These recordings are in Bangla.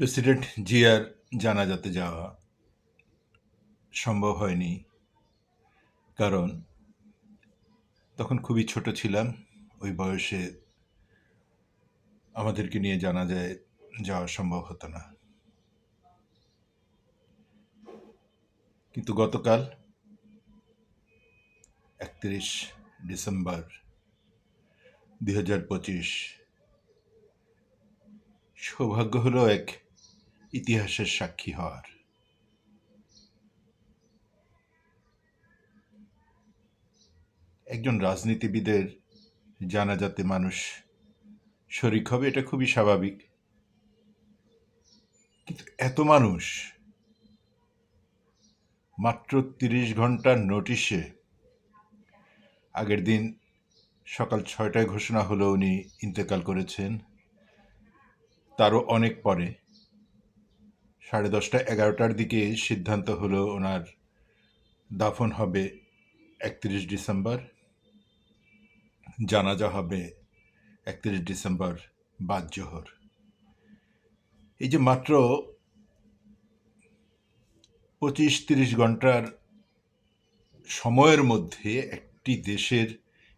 প্রেসিডেন্ট জিয়ার জানাজাতে যাওয়া সম্ভব হয়নি, কারণ তখন খুবই ছোট ছিলাম। ওই বয়সে আমাদেরকে নিয়ে জানাজায় যাওয়া সম্ভব হতো না। কিন্তু গতকাল একত্রিশ ডিসেম্বর দুই হাজার পঁচিশ সৌভাগ্য হলো এক ইতিহাসের সাক্ষী হওয়ার। একজন রাজনীতিবিদের জানাজাতে মানুষ শরিক হবে, এটা খুবই স্বাভাবিক। কিন্তু এত মানুষ মাত্র তিরিশ ঘণ্টার নোটিশে আগের দিন সকাল ছয়টায় ঘোষণা হলো উনি ইন্তেকাল করেছেন। তারও অনেক পরে সাড়ে দশটা এগারোটার দিকে সিদ্ধান্ত হলো ওনার দাফন হবে একত্রিশ ডিসেম্বর। জানাজা হবে একত্রিশ ডিসেম্বর বাদ জোহর এই যে মাত্র পঁচিশ তিরিশ ঘণ্টার সময়ের মধ্যে একটি দেশের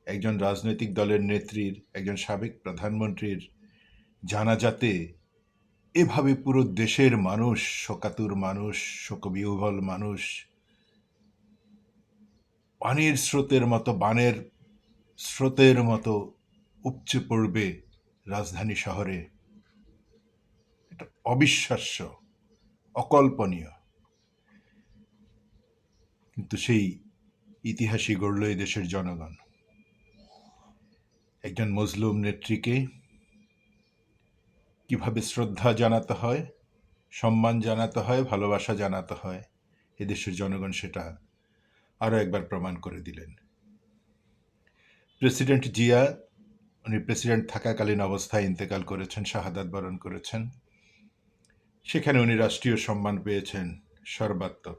একজন রাজনৈতিক দলের নেত্রীর, একজন সাবেক প্রধানমন্ত্রীর জানাজাতে এভাবে পুরো দেশের মানুষ, শোকাতুর মানুষ, শোকবিহ্বল মানুষ, পানির স্রোতের মতো, বানের স্রোতের মতো উপচে পড়বে রাজধানী শহরে। এটা অবিশ্বাস্য, অকল্পনীয়। কিন্তু সেই ইতিহাসই গড়ল এই দেশের জনগণ। একজন মজলুম নেত্রীকে কীভাবে শ্রদ্ধা জানাতে হয়, সম্মান জানাতে হয়, ভালোবাসা জানাতে হয়, এদেশের জনগণ সেটা আরও একবার প্রমাণ করে দিলেন। প্রেসিডেন্ট জিয়া, উনি প্রেসিডেন্ট থাকাকালীন অবস্থায় ইন্তেকাল করেছেন, শাহাদাত বরণ করেছেন। সেখানে উনি রাষ্ট্রীয় সম্মান পেয়েছেন, সর্বাত্মক।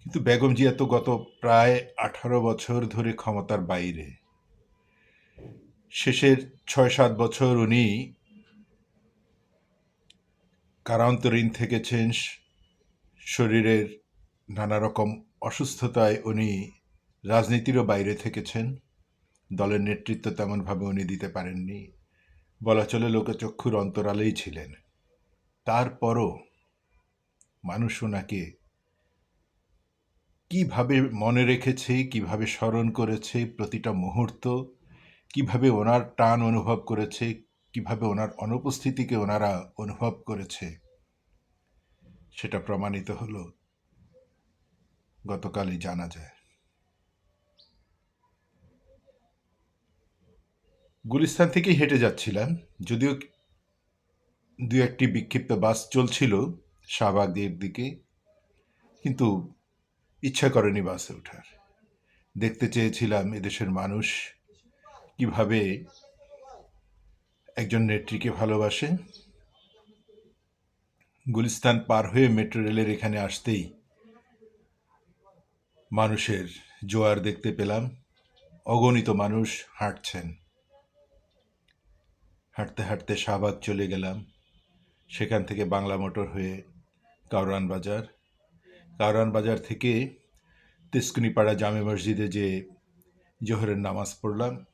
কিন্তু বেগম জিয়া তো গত প্রায় আঠারো বছর ধরে ক্ষমতার বাইরে। শেষের ছয় সাত বছর উনি কারান্তরীণ থেকেছেন শরীরের নানা রকম অসুস্থতায় উনি রাজনীতিরও বাইরে থেকেছেন। দলের নেতৃত্ব তেমনভাবে উনি দিতে পারেননি। বলা চলে লোকচক্ষুর অন্তরালেই ছিলেন। তারপরও মানুষ ওনাকে কীভাবে মনে রেখেছে, কীভাবে স্মরণ করেছে, প্রতিটা মুহূর্ত, কীভাবে ওনার টান অনুভব করেছে কীভাবে ওনার অনুপস্থিতিকে ওনারা অনুভব করেছে, সেটা প্রমাণিত হলো গতকালই জানা যায়। গুলিস্তান থেকেই হেঁটে যাচ্ছিলাম, যদিও দু একটি বিক্ষিপ্ত বাস চলছিল শাহবাগের দিকে, কিন্তু ইচ্ছা করেনি বাসে ওঠার। দেখতে চেয়েছিলাম এদেশের মানুষ কীভাবে একজন নেত্রীকে ভালোবাসে। গুলিস্তান পার হয়ে মেট্রো রেলের এখানে আসতেই মানুষের জোয়ার দেখতে পেলাম। অগণিত মানুষ হাঁটছেন। হাঁটতে হাঁটতে শাহবাগ চলে গেলাম। সেখান থেকে বাংলা মোটর হয়ে কাউরান বাজার। কাউরান বাজার থেকে তেস্কুনিপাড়া জামে মসজিদে যে জোহরের নামাজ পড়লাম।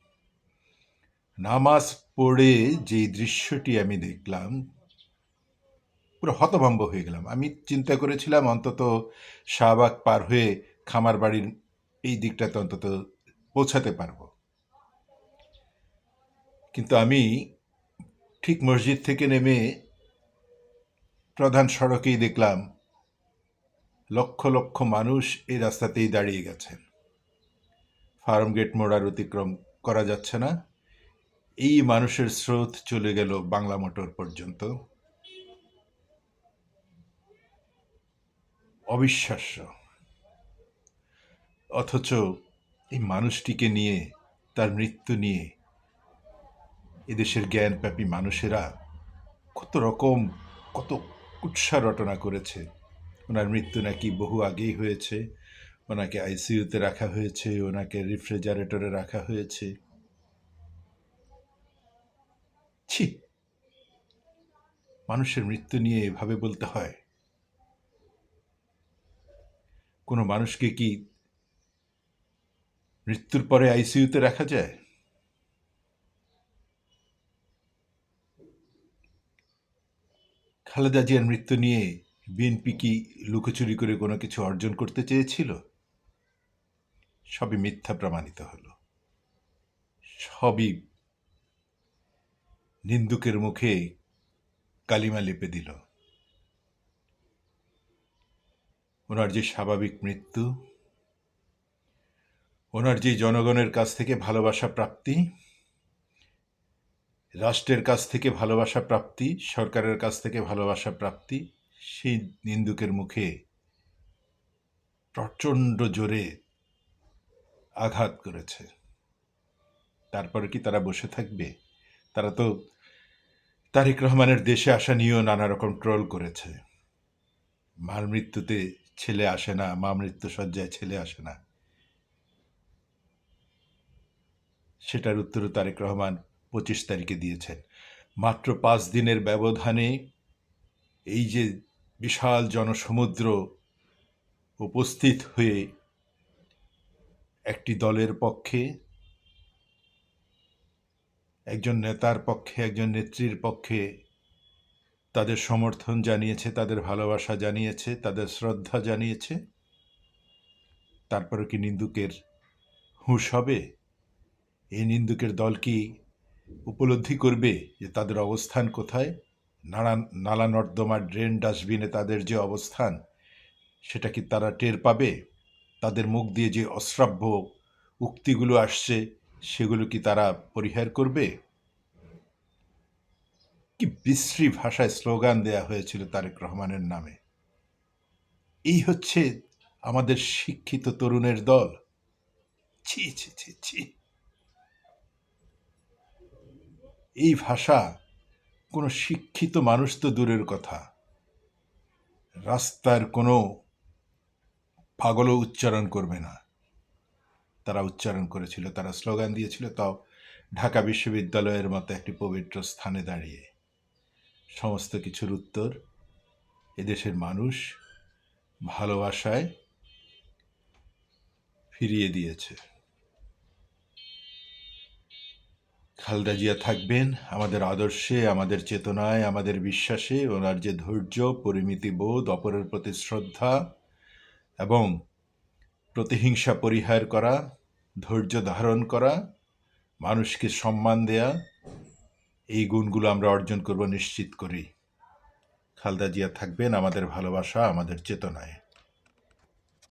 নামাজ পড়ে যে দৃশ্যটি আমি দেখলাম, পুরো হতভম্ব হয়ে গেলাম। আমি চিন্তা করেছিলাম, অন্তত শাহবাগ পার হয়ে খামার বাড়ির এই দিকটাতে অন্তত পৌঁছাতে পারব। কিন্তু আমি ঠিক মসজিদ থেকে নেমে প্রধান সড়কেই দেখলাম, লক্ষ লক্ষ মানুষ এই রাস্তাতেই দাঁড়িয়ে গেছেন। ফার্ম গেট মোড়ার অতিক্রম করা যাচ্ছে না। এই মানুষের স্রোত চলে গেল বাংলা মোটর পর্যন্ত। অবিশ্বাস্য। অথচ এই মানুষটিকে নিয়ে, তার মৃত্যু নিয়ে এদেশের জ্ঞানব্যাপী মানুষেরা কত রকম, কত কুৎসা রটনা করেছে। ওনার মৃত্যু নাকি বহু আগেই হয়েছে, ওনাকে আইসিইউতে রাখা হয়েছে, ওনাকে রেফ্রিজারেটরে রাখা হয়েছে। ছি। মানুষের মৃত্যু নিয়ে এভাবে বলতে হয়। কোনো মানুষকে কি মৃত্যুর পরে আইসিইউতে রাখা যায়? খালেদা জিয়ার মৃত্যু নিয়ে বিএনপি কি লুকোচুরি করে কোনো কিছু অর্জন করতে চেয়েছিল? সবই মিথ্যা প্রমাণিত হলো। সবই নিন্দুকের মুখে কালিমা লেপে দিল। ওনার যে স্বাভাবিক মৃত্যু, ওনার যে জনগণের কাছ থেকে ভালোবাসা প্রাপ্তি, রাষ্ট্রের কাছ থেকে ভালোবাসা প্রাপ্তি, সরকারের কাছ থেকে ভালোবাসা প্রাপ্তি, সেই নিন্দুকের মুখে প্রচণ্ড জোরে আঘাত করেছে। তারপরে কি তারা বসে থাকবে? তারা তো তারেক রহমানের দেশে আসা নিয়েও নানা রকম ট্রোল করেছে। মার মৃত্যুতে ছেলে আসে না, মা মৃত্যু সজ্জায় ছেলে আসে না। সেটার উত্তরও তারেক রহমান পঁচিশ তারিখে দিয়েছেন। মাত্র পাঁচ দিনের ব্যবধানে এই যে বিশাল জনসমুদ্র উপস্থিত হয়ে একটি দলের পক্ষে একজন নেতার পক্ষে, একজন নেত্রীর পক্ষে তাদের সমর্থন জানিয়েছে, তাদের ভালোবাসা জানিয়েছে, তাদের শ্রদ্ধা জানিয়েছে। তারপরে কি নিন্দুকের হুঁশ হবে? এই নিন্দুকের দল কি উপলব্ধি করবে যে তাদের অবস্থান কোথায়? নানা নালা নর্দমা ড্রেন ডাস্টবিনে তাদের যে অবস্থান, সেটা কি তারা টের পাবে? তাদের মুখ দিয়ে যে অশ্রাব্য উক্তিগুলো আসছে সেগুলো কি তারা পরিহার করবে? কি বিশ্রী ভাষায় স্লোগান দেয়া হয়েছিল তারেক রহমানের নামে? এই হচ্ছে আমাদের শিক্ষিত তরুণের দল। ছি ছি ছি ছি। এই ভাষা কোনো শিক্ষিত মানুষ তো দূরের কথা। রাস্তার কোনো পাগলও উচ্চারণ করবে না। তারা উচ্চারণ করেছিল, তারা স্লোগান দিয়েছিল, তাও ঢাকা বিশ্ববিদ্যালয়ের মতো একটি পবিত্র স্থানে দাঁড়িয়ে। সমস্ত কিছুর উত্তর, এদেশের মানুষ ভালোবাসায় ফিরিয়ে দিয়েছে। খালদা জিয়া থাকবেন আমাদের আদর্শে, আমাদের চেতনায়, আমাদের বিশ্বাসে, ওনার যে ধৈর্য, পরিমিতি বোধ, অপরের প্রতি শ্রদ্ধা এবং প্রতিহিংসা পরিহার করা, ধৈর্য ধারণ করা, মানুষকে সম্মান দেয়া, এই গুণগুলো আমরা অর্জন করব নিশ্চিত করি খালদা জিয়া থাকবেন আমাদের ভালোবাসা, আমাদের চেতনায়।